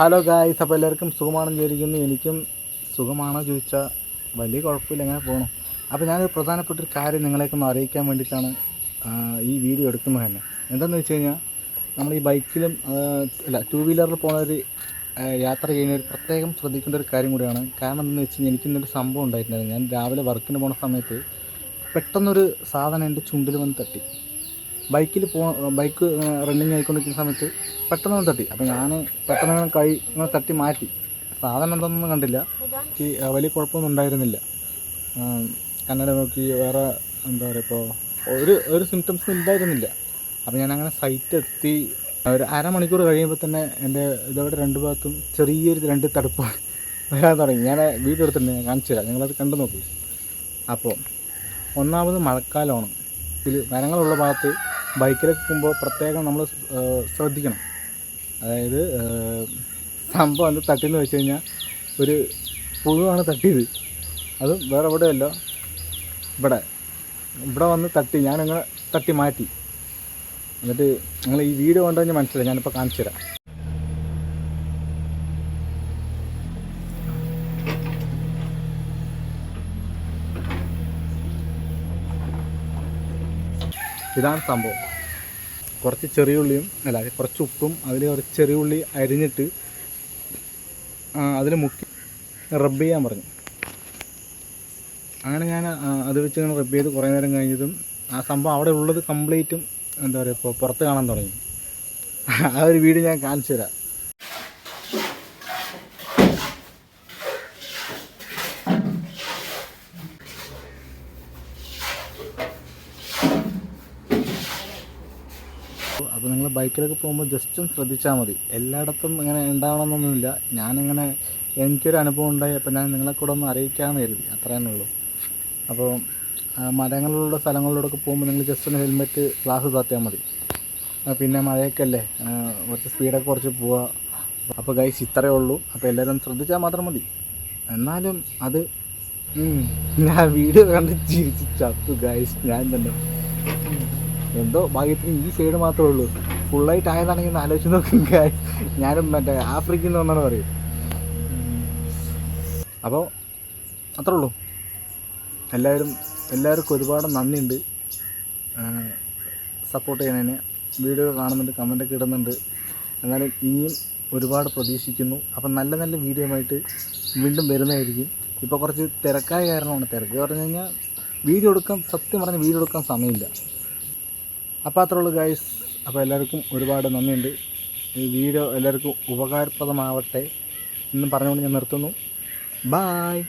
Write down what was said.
Hello guys അപ്പോൾ എല്ലാവർക്കും സുഖമാണെന്ന് ചോദിക്കുന്നു എനിക്കും സുഖമാണോ ചോദിച്ചാൽ വലിയ കുഴപ്പമില്ല അങ്ങനെ പോകണം അപ്പോൾ ഞാനൊരു പ്രധാനപ്പെട്ട ഒരു കാര്യം നിങ്ങളെയൊക്കെ ഒന്ന് അറിയിക്കാൻ വേണ്ടിയിട്ടാണ് ഈ വീഡിയോ എടുക്കുന്നത് തന്നെ. എന്താണെന്ന് വെച്ച് കഴിഞ്ഞാൽ നമ്മൾ ഈ ബൈക്കിലും അല്ല ടൂ വീലറിൽ പോകുന്നവർ യാത്ര ചെയ്യുന്നവർ പ്രത്യേകം ശ്രദ്ധിക്കേണ്ട ഒരു കാര്യം കൂടിയാണ്. കാരണം എന്താണെന്ന് വെച്ച് കഴിഞ്ഞാൽ എനിക്കിന്നൊരു സംഭവം ഉണ്ടായിട്ടുണ്ടായിരുന്നു ഞാൻ രാവിലെ വർക്കിന് പോകുന്ന സമയത്ത് പെട്ടെന്നൊരു സാധനം എന്റെ ചുണ്ടിൽ വന്ന് തട്ടി. ബൈക്കിൽ പോ ബൈക്ക് റണ്ണിങ് ആയിക്കൊണ്ടിരിക്കുന്ന സമയത്ത് പെട്ടെന്ന് തട്ടി. അപ്പോൾ ഞാൻ പെട്ടെന്ന് കൈ ഇങ്ങനെ തട്ടി മാറ്റി. സാധനം എന്തൊന്നും കണ്ടില്ല. വലിയ കുഴപ്പമൊന്നും ഉണ്ടായിരുന്നില്ല. കണ്ണട നോക്കി വേറെ എന്താ പറയുക ഇപ്പോൾ ഒരു ഒരു സിംറ്റംസും ഉണ്ടായിരുന്നില്ല അപ്പോൾ ഞാനങ്ങനെ സൈറ്റ് എത്തി. ഒരു അരമണിക്കൂർ കഴിയുമ്പോൾ തന്നെ എന്റെ ഇതവിടെ രണ്ട് ഭാഗത്തും ചെറിയൊരു രണ്ട് തടുപ്പ് വരാൻ തുടങ്ങി. ഞാൻ വീഡിയോ എടുത്തിട്ടുണ്ട് ഞാൻ കാണിച്ചു തരാം. നിങ്ങളത് കണ്ടു നോക്കി. അപ്പോൾ ഒന്നാമത് മഴക്കാലമാണ്. ഇതിൽ മരങ്ങളുള്ള ഭാഗത്ത് ബൈക്കിലൊക്കെ പോകുമ്പോൾ പ്രത്യേകം നമ്മൾ ശ്രദ്ധിക്കണം. അതായത് സംഭവം അത് തട്ടിയെന്ന് വെച്ച് കഴിഞ്ഞാൽ ഒരു പുഴുവാണ് തട്ടിയത്. അത് വേറെ എവിടെയല്ല. ഇവിടെ. ഇവിടെ വന്ന് തട്ടി ഞാനങ്ങ് തട്ടി മാറ്റി. എന്നിട്ട് നിങ്ങൾ ഈ വീഡിയോ കണ്ടു കഴിഞ്ഞാൽ മനസ്സിലായി. ഞാനിപ്പോൾ കാണിച്ചു തരാം. ഇതാണ് സംഭവം. കുറച്ച് ചെറിയ ഉള്ളിയും അല്ല കുറച്ച് ഉപ്പും അതിൽ കുറച്ച് ചെറിയ ഉള്ളി അരിഞ്ഞിട്ട് അതിൽ മുക്കി റബ്ബ് ചെയ്യാൻ പറഞ്ഞു. അങ്ങനെ ഞാൻ അത് വെച്ച് ഞാൻ റബ്ബ് ചെയ്ത് കുറേ നേരം കഴിഞ്ഞതും ആ സംഭവം അവിടെ ഉള്ളത് കംപ്ലീറ്റും എന്താ പറയുക ഇപ്പോൾ പുറത്ത് കാണാൻ തുടങ്ങി. ആ ഒരു വീട് ഞാൻ കാണിച്ചു തരാം. അപ്പോൾ നിങ്ങൾ ബൈക്കിലൊക്കെ പോകുമ്പോൾ ജസ്റ്റ് ഒന്ന് ശ്രദ്ധിച്ചാൽ മതി. എല്ലായിടത്തും ഇങ്ങനെ ഉണ്ടാവണമെന്നൊന്നുമില്ല. ഞാനിങ്ങനെ എനിക്കൊരു അനുഭവം ഉണ്ടായി അപ്പോൾ ഞാൻ നിങ്ങളെ കൂടെ ഒന്ന് അറിയിക്കാൻ കരുതി. അത്ര തന്നെ ഉള്ളൂ അപ്പോൾ മരങ്ങളിലുള്ള സ്ഥലങ്ങളിലൂടെയൊക്കെ പോകുമ്പോൾ നിങ്ങൾ ജസ്റ്റ് ഒന്ന് ഹെൽമെറ്റ് ഗ്ലാസ് താത്തിയാൽ മതി. പിന്നെ മഴയൊക്കെ അല്ലേ കുറച്ച് സ്പീഡൊക്കെ കുറച്ച് പോവുക അപ്പോൾ ഗൈസ് ഇത്രയേ ഉള്ളൂ. അപ്പോൾ എല്ലാവരും ശ്രദ്ധിച്ചാൽ മാത്രം മതി. എന്നാലും അത് ഞാൻ വീഡിയോ കണ്ട് ചിരിച്ച് ചത്തു ഗൈസ് ഞാൻ തന്നെ. എന്തോ ഭാഗ്യത്തിന് ഈ സൈഡ് മാത്രമേ ഉള്ളൂ. ഫുള്ളായിട്ട് ആയതാണെങ്കിൽ ആലോചിച്ച് നോക്കും guys. ഞാനും മറ്റേ ആഫ്രിക്കയിൽ നിന്ന് വന്നാണ് പറയും. അപ്പോൾ അത്രേ ഉള്ളൂ. എല്ലാവരും എല്ലാവർക്കും ഒരുപാട് നന്ദിയുണ്ട്. സപ്പോർട്ട് ചെയ്യണതിന് വീഡിയോ കാണുന്നുണ്ട് കമന്റൊക്കെ ഇടുന്നുണ്ട്. എന്നാലും ഇനിയും ഒരുപാട് പ്രതീക്ഷിക്കുന്നു. അപ്പം നല്ല നല്ല വീഡിയോയുമായിട്ട് വീണ്ടും വരുന്നതായിരിക്കും. ഇപ്പോൾ കുറച്ച് തിരക്കായ കാരണമാണ്. തിരക്ക് പറഞ്ഞു കഴിഞ്ഞാൽ വീഡിയോ എടുക്കാൻ സത്യം പറഞ്ഞ് വീഡിയോ എടുക്കാൻ സമയമില്ല. അപ്പോൾ അത്രേ ഉള്ളൂ ഗൈസ് അപ്പോൾ എല്ലാവർക്കും ഒരുപാട് നന്ദിയുണ്ട്. ഈ വീഡിയോ എല്ലാവർക്കും ഉപകാരപ്രദമാവട്ടെ എന്നും പറഞ്ഞുകൊണ്ട് ഞാൻ നിർത്തുന്നു. ബായ്